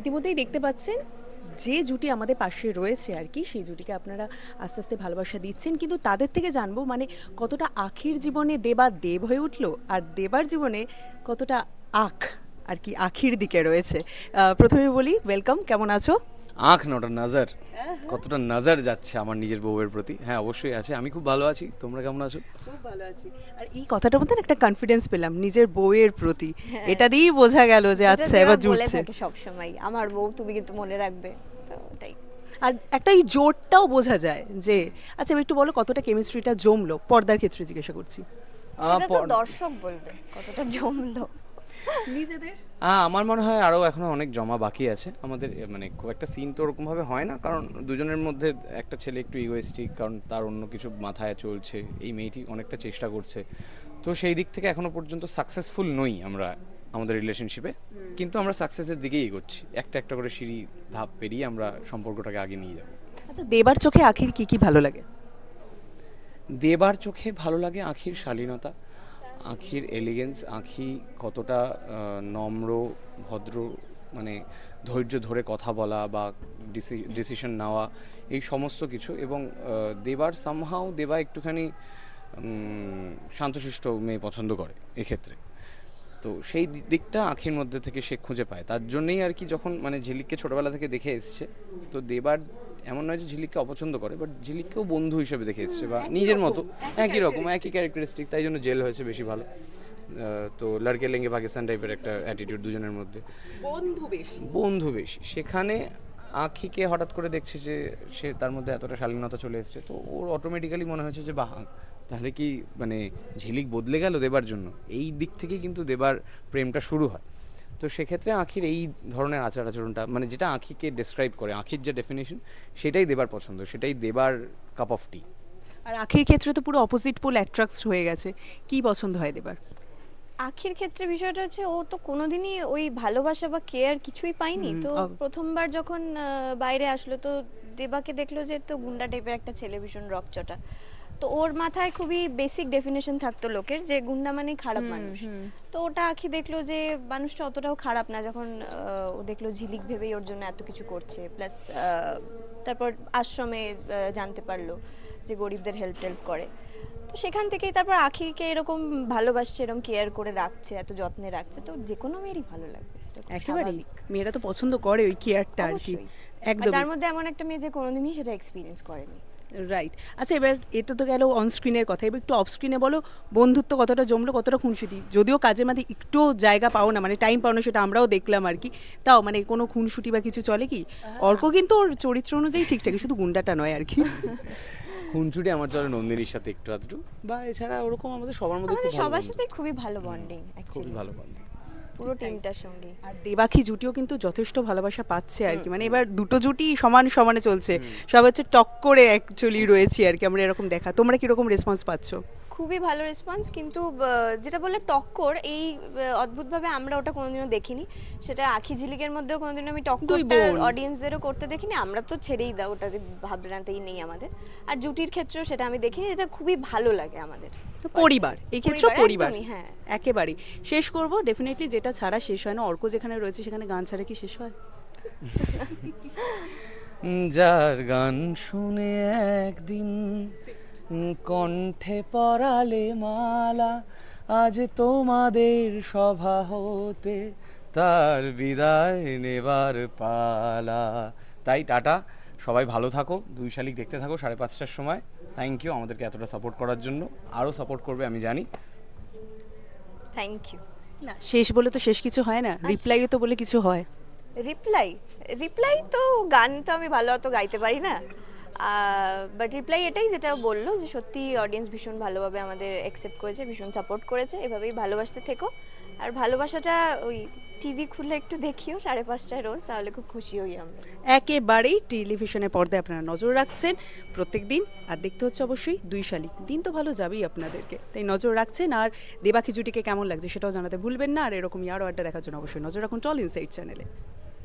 ইতিমধ্যেই দেখতে পাচ্ছেন, যে জুটি আমাদের পাশে রয়েছে আর কি, সেই জুটিকে আপনারা আস্তে আস্তে ভালোবাসা দিচ্ছেন। কিন্তু তাদের থেকে জানব মানে কতটা আখির জীবনে দেবা দেব হয়ে উঠল আর দেবার জীবনে কতটা আখ আর কি আখির দিকে রয়েছে। প্রথমে বলি ওয়েলকাম কেমন আছো? আঁখ নটা নাজার। কতটা নাজার যাচ্ছে আমার নিজের বউয়ের প্রতি। হ্যাঁ অবশ্যই আছে। আমি খুব ভালো আছি। তোমরা কেমন আছো? খুব ভালো আছি। আর এই কথাটার মধ্যে একটা কনফিডেন্স পেলাম নিজের বউয়ের প্রতি। এটা দিয়েই বোঝা গেল যে আচ্ছা এবার বলে জুটছে। থাকে সবসময় আমার বউ তুমি কিন্তু মনে রাখবে। তো ওটাই। আর একটা এই জোরটাও বোঝা যায় যে আচ্ছা একটু বলো কতটা কেমিস্ট্রিটা জমলো? পর্দার ক্ষেত্রে জিজ্ঞাসা করছি। দর্শক বলবে কতটা জমলো। নিজেদের? আমার মনে হয় আরও এখনও অনেক জমা বাকি আছে। আমাদের মানে খুব একটা সিন তো ওরকমভাবে হয় না কারণ দুজনের মধ্যে একটা ছেলে একটু ইগোয়েস্টিক কারণ তার অন্য কিছু মাথায় চলছে এই মেয়েটি অনেকটা চেষ্টা করছে। তো সেই দিক থেকে এখনও পর্যন্ত সাকসেসফুল নই আমরা আমাদের রিলেশনশিপে কিন্তু আমরা সাকসেসের দিকেই এগোচ্ছি। একটা একটা করে সিঁড়ি ধাপ পেরিয়ে আমরা সম্পর্কটাকে আগে নিয়ে যাব। আচ্ছা দেবার চোখে আখির কি কি ভালো লাগে? দেবার চোখে ভালো লাগে আখির শালীনতা। আখির এলিগেন্স আঁখি কতটা নম্র, ভদ্র মানে ধৈর্য ধরে কথা বলা বা ডিসিশন নেওয়া, এই সমস্ত কিছু এবং দেবার সামহাও দেবা একটুখানি শান্তশিষ্ট মেয়ে পছন্দ করে এক্ষেত্রে। তো সেই দিকটা আঁখির মধ্যে থেকে সে খুঁজে পায়। তার জন্যেই আর কি যখন মানে ঝিলিককে ছোটবেলা থেকে দেখে এসছে, তো দেবার এমন নয় যে ঝিলিককে অপছন্দ করে বাট ঝিলিককেও বন্ধু হিসেবে দেখে এসছে বা নিজের মতো একই রকম একই ক্যারেক্টারিস্টিক তাই জন্য জেল হয়েছে বেশি ভালো। তো লড়কে লেঙ্গে পাকিস্তান টাইপের একটা অ্যাটিটিউড দুজনের মধ্যে। বন্ধু বেশি। বন্ধু বেশি। সেখানে আখিকে হঠাৎ করে দেখছে যে সে তার মধ্যে এতটা শালীনতা চলে এসছে তো ওর অটোমেটিক্যালি মনে হয়েছে যে বাহ তাহলে কি মানে ঝিলিক বদলে গেল দেবার জন্য? এই দিক থেকে কিন্তু দেবার প্রেমটা শুরু হয়। তো সেক্ষেত্রে আখির এই ধরনের আচার আচরণটা মানে যেটা আঁখিকে ডেসক্রাইব করে আঁখির যে ডেফিনেশন সেটাই দেবার পছন্দ সেটাই দেবার কাপ অফ টি আর আখির ক্ষেত্রে তো পুরো অপোজিট পোল অ্যাট্রাক্ট হয়ে গেছে কি পছন্দ হয় দেবার? আখির ক্ষেত্রে বিষয়টা হচ্ছে ও তো কোনোদিনই ওই ভালোবাসা বা কেয়ার কিছুই পায়নি তো প্রথমবার যখন আহ, বাইরে আসলো তো দেবাকে দেখল যে তো গুন্ডা টাইপের একটা ছেলে ভীষণ রকচটা। তো ওর মাথায় খুবই বেসিক ডেফিনেশন থাকতো লোকের যে গুন্ডা মানে খারাপ মানুষ। তো ওটা আখি দেখল যে মানুষটা অতটাও খারাপ না যখন ও দেখল ঝিলিক ভেবেই ওর জন্য এত কিছু করছে। প্লাস তারপর আশ্রমে জানতে পারল যে গরিবদের হেল্প টেল্প করে। তো সেখান থেকেই তারপর আখিকে এরকম ভালোবাসছে এরকম কেয়ার করে রাখছে এত যত্নে রাখছে। তো যে কোনো মেয়েরই ভালো লাগবে। একেবারেই। মেয়েরা তো পছন্দ করে ওই কেয়ারটা আর কি। একদম তার মধ্যে এমন একটা মেয়ে যে কোনোদিনই সেটা এক্সপিরিয়েন্স করেনি। রাইট আচ্ছা এবার এটা তো গেল অন স্ক্রিনের কথা। এবার একটু অফ স্ক্রিনে বলো বন্ধুত্ব কতটা জমলো কতটা খুনসুটি? যদিও কাজের মধ্যে একটু জায়গা পাও না মানে টাইম পাও না সেটা আমরাও দেখলাম আর কি। তাও মানে কোনো খুনসুটি বা কিছু চলে কি? অর্ক কিন্তু ওর চরিত্র অনুযায়ী ঠিকঠাক শুধু গুন্ডাটা নয় আর কি। খুনচুটি আমার চলে নন্দিনীর সাথে একটু আধটু। বা এছাড়া ওরকম আমাদের সবার মধ্যে সবার সাথে খুবই ভালো বন্ডিং খুবই ভালো বন্ধু পুরো টিমটার সঙ্গে। আর দেবাখি জুটিও কিন্তু যথেষ্ট ভালোবাসা পাচ্ছে আর কি। মানে এবার দুটো জুটি সমান সমানে চলছে। সব হচ্ছে টক করে অ্যাকচুয়ালি রয়েছি আর কি আমরা এরকম দেখা। তোমরা কীরকম রেসপন্স পাচ্ছ? খুবই ভালো রেসপন্স কিন্তু যেটা বললে টক্কর এই অদ্ভুতভাবে আমরা ওটা কোনোদিনও দেখিনি। সেটা আখি ঝিলিকের মধ্যেও কোনোদিনও আমি দুই টক্করটা অডিয়েন্সদেরও করতে দেখিনি। আমরা তো ছেড়েই দাও ওটাতে ভাবনাতেই নেই আমাদের। আর জুটির ক্ষেত্রেও সেটা আমি দেখিনি এটা খুবই ভালো লাগে আমাদের। তো পরিবার এই ক্ষেত্রে পরিবার, পরিবার হ্যাঁ। একেবারেই। শেষ করব ডেফিনেটলি যেটা ছাড়া শেষ হয় না অর্ক যেখানে রয়েছে সেখানে গান ছাড়া কি শেষ হয়? যার গান শুনে একদিন কণ্ঠে পরালে মালা আজ তোমাদের সভা হতে তার বিদায় নেবার পালা। তাই টাটা সবাই ভালো থাকো দুই শালিক দেখতে থাকো সাড়ে পাঁচটার সময়। থ্যাংক ইউ আমাদেরকে এতটা সাপোর্ট করার জন্য। আরও সাপোর্ট করবে আমি জানি। থ্যাংক ইউ না শেষ বলে তো শেষ কিছু হয় না। রিপ্লাইও তো বলে কিছু হয়। রিপ্লাই রিপ্লাই তো গান তো আমি ভালো অত গাইতে পারি না। বাট রিপ্লাই এটাই যেটা বলল যে সত্যি অডিয়েন্স ভীষণ ভালোভাবে আমাদের অ্যাকসেপ্ট করেছে, ভীষণ সাপোর্ট করেছে। এভাবেই ভালোবাসতে থেকো। আর ভালোবাসাটা ওই টিভি খুলে একটু দেখিও, সাড়ে পাঁচটায় রোজ, তাহলে খুব খুশি হই আমরা। একেবারেই টেলিভিশনে পর্দায় আপনারা নজর রাখছেন। প্রত্যেক দিন আর দেখতে হচ্ছে অবশ্যই দুই শালিক দিন তো ভালো যাবেই আপনাদেরকে। তাই নজর রাখছেন, আর দেবাকি জুটিকে কেমন লাগছে সেটাও জানাতে ভুলবেন না। আর এরকমই আরও আড্ডা দেখার জন্য অবশ্যই নজর রাখুন টল ইনসাইড চ্যানেলে।